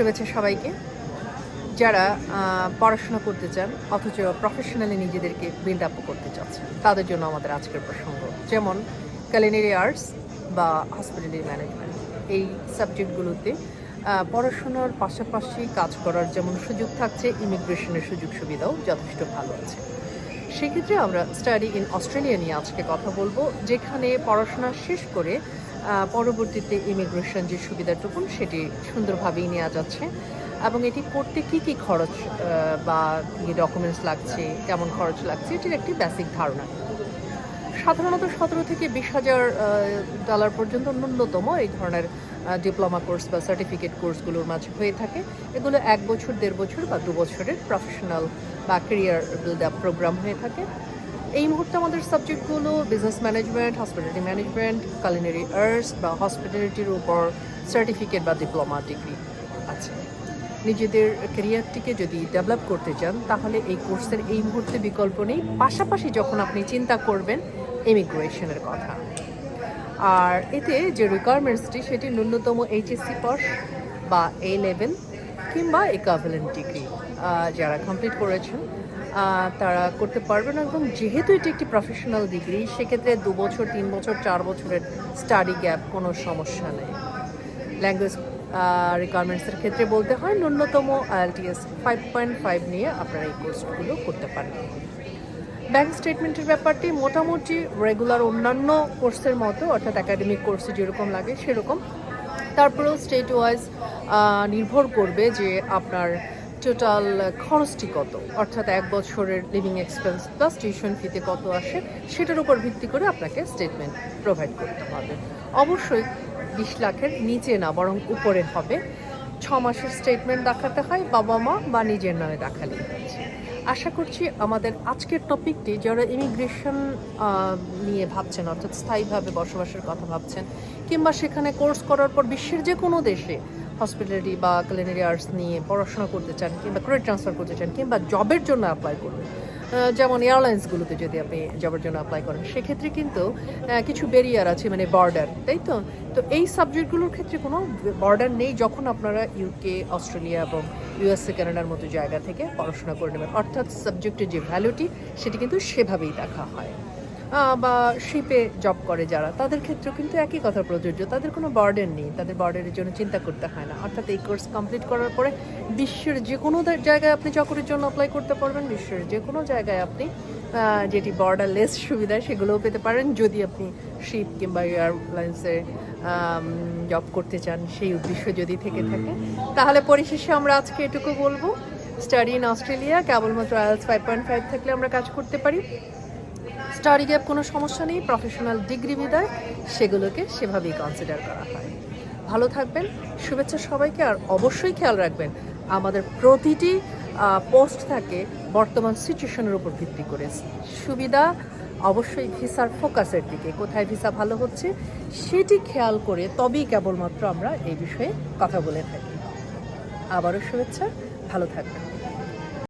শুভেচ্ছা সবাইকে। যারা পড়াশোনা করতে চান, অথচ প্রফেশনালি নিজেদেরকে বিল্ড আপ করতে চাচ্ছেন, তাদের জন্য আমাদের আজকের প্রসঙ্গ। যেমন ক্যালিনারি আর্টস বা হসপিটালি ম্যানেজমেন্ট এই সাবজেক্টগুলোতে পড়াশোনার পাশাপাশি কাজ করার যেমন সুযোগ থাকছে ইমিগ্রেশনের সুযোগ সুবিধাও যথেষ্ট ভালো আছে। সেক্ষেত্রে আমরা স্টাডি ইন অস্ট্রেলিয়া নিয়ে আজকে কথা বলব, যেখানে পড়াশোনা শেষ করে পরবর্তীতে ইমিগ্রেশন যে সুবিধাটুকু সেটি সুন্দরভাবেই নেওয়া যাচ্ছে। এবং এটি করতে কি কি খরচ বা কি ডকুমেন্টস লাগছে, কেমন খরচ লাগছে, এটির একটি বেসিক ধারণা। সাধারণত সতেরো থেকে বিশ হাজার ডলার পর্যন্ত ন্যূনতম এই ধরনের ডিপ্লোমা কোর্স বা সার্টিফিকেট কোর্সগুলোর মাঝে হয়ে থাকে। এগুলো এক বছর, দেড় বছর বা দু বছরের প্রফেশনাল বা কেরিয়ার বিল্ড আপ প্রোগ্রাম হয়ে থাকে। এই মুহূর্তে আমাদের সাবজেক্টগুলো business management hospitality management culinary arts বা হসপিটালিটির উপর সার্টিফিকেট বা ডিপ্লোমা ডিগ্রি আছে। নিজেদের ক্যারিয়ারটিকে যদি ডেভেলপ করতে চান, তাহলে এই কোর্সের এই মুহূর্তে বিকল্প নেই। পাশাপাশি যখন আপনি চিন্তা করবেন ইমিগ্রেশনের কথা। আর এতে যে রিকোয়ারমেন্টসটি সেটি ন্যূনতম এইচএসসি পাস বা এ লেভেল কিংবা ইকাভেলেন্ট ডিগ্রি যারা কমপ্লিট করেছেন তারা করতে পারবেন একদম যেহেতু এটি একটি প্রফেশনাল ডিগ্রি সেক্ষেত্রে দু বছর, তিন বছর, চার বছরের স্টাডি গ্যাপ কোনো সমস্যা নেই। ল্যাঙ্গুয়েজ রিকোয়ারমেন্টসের ক্ষেত্রে বলতে হয়, ন্যূনতম আইএলটিএস ফাইভ পয়েন্ট ফাইভ নিয়ে আপনারা এই কোর্সগুলো করতে পারেন। ব্যাংক স্টেটমেন্টের ব্যাপারটি মোটামুটি রেগুলার অন্যান্য কোর্সের মতো, অর্থাৎ একাডেমিক কোর্সে যেরকম লাগে সেরকম। তারপরেও স্টেট ওয়াইজ নির্ভর করবে যে আপনার টোটাল খরচটি কত? অর্থাৎ এক বছরের লিভিং এক্সপেন্স প্লাস টিউশন ফিতে কত আসে? সেটার উপর ভিত্তি করে আপনাকে স্টেটমেন্ট প্রোভাইড করতে হবে। অবশ্যই বিশ লাখের নিচে না, বরং উপরে হবে। ছ মাসের স্টেটমেন্ট দেখাতে হয় বাবা মা বা নিজের নামে হচ্ছে আশা করছি আমাদের আজকের টপিকটি যারা ইমিগ্রেশন নিয়ে ভাবছেন, অর্থাৎ স্থায়ীভাবে বসবাসের কথা ভাবছেন, কিংবা সেখানে কোর্স করার পর বিশ্বের যে কোনো দেশে হসপিটালিটি বা ক্লিনারি আর্টস নিয়ে পড়াশোনা করতে চান কিংবা ক্রেডিট ট্রান্সফার করতে চান কিংবা জবের জন্য অ্যাপ্লাই করবেন যেমন এয়ারলাইন্সগুলোতে যদি আপনি জবের জন্য অ্যাপ্লাই করেন, সেক্ষেত্রে কিন্তু কিছু ব্যারিয়ার আছে মানে বর্ডার তাই তো? তো এই সাবজেক্টগুলোর ক্ষেত্রে কোনো বর্ডার নেই যখন আপনারা ইউকে অস্ট্রেলিয়া এবং ইউএসএ কানাডার মতো জায়গা থেকে পড়াশোনা করে নেবেন। অর্থাৎ সাবজেক্টের যে ভ্যালুটি সেটি কিন্তু সেভাবেই দেখা হয়। বা শিপে জব করে যারা, তাদের ক্ষেত্রেও কিন্তু একই কথা প্রযোজ্য। তাদের কোনো বার্ডেন নেই, তাদের বার্ডেনের জন্য চিন্তা করতে হয় না। অর্থাৎ এই কোর্স কমপ্লিট করার পরে বিশ্বের যে কোনো জায়গায় আপনি চাকরির জন্য অ্যাপ্লাই করতে পারবেন, বিশ্বের যে কোনো জায়গায় আপনি যেটি বর্ডারলেস সুবিধা, সেগুলোও পেতে পারেন। যদি আপনি শিপ কিংবা এয়ারলাইন্সে জব করতে চান, সেই উদ্দেশ্য যদি থেকে থাকে। তাহলে পরিশেষে আমরা আজকে এটুকু বলব। স্টাডি ইন অস্ট্রেলিয়া কেবলমাত্র আইএলস ফাইভ পয়েন্ট ফাইভ থাকলে আমরা কাজ করতে পারি। স্টাডি গ্যাপ কোনো সমস্যা নেই, প্রফেশনাল ডিগ্রি বিদায়, সেগুলোকে সেভাবেই কনসিডার করা হয়। ভালো থাকবেন, শুভেচ্ছা সবাইকে, আর অবশ্যই খেয়াল রাখবেন, আমাদের প্রতিটি পোস্ট থাকে বর্তমান সিচুয়েশনের উপর ভিত্তি করে। সুবিধা, অবশ্যই ভিসার ফোকাসের দিকে, কোথায় ভিসা ভালো হচ্ছে, সেটি খেয়াল করে তবেই কেবলমাত্র আমরা এই বিষয়ে কথা বলে থাকি। আবারও শুভেচ্ছা, ভালো থাকবেন।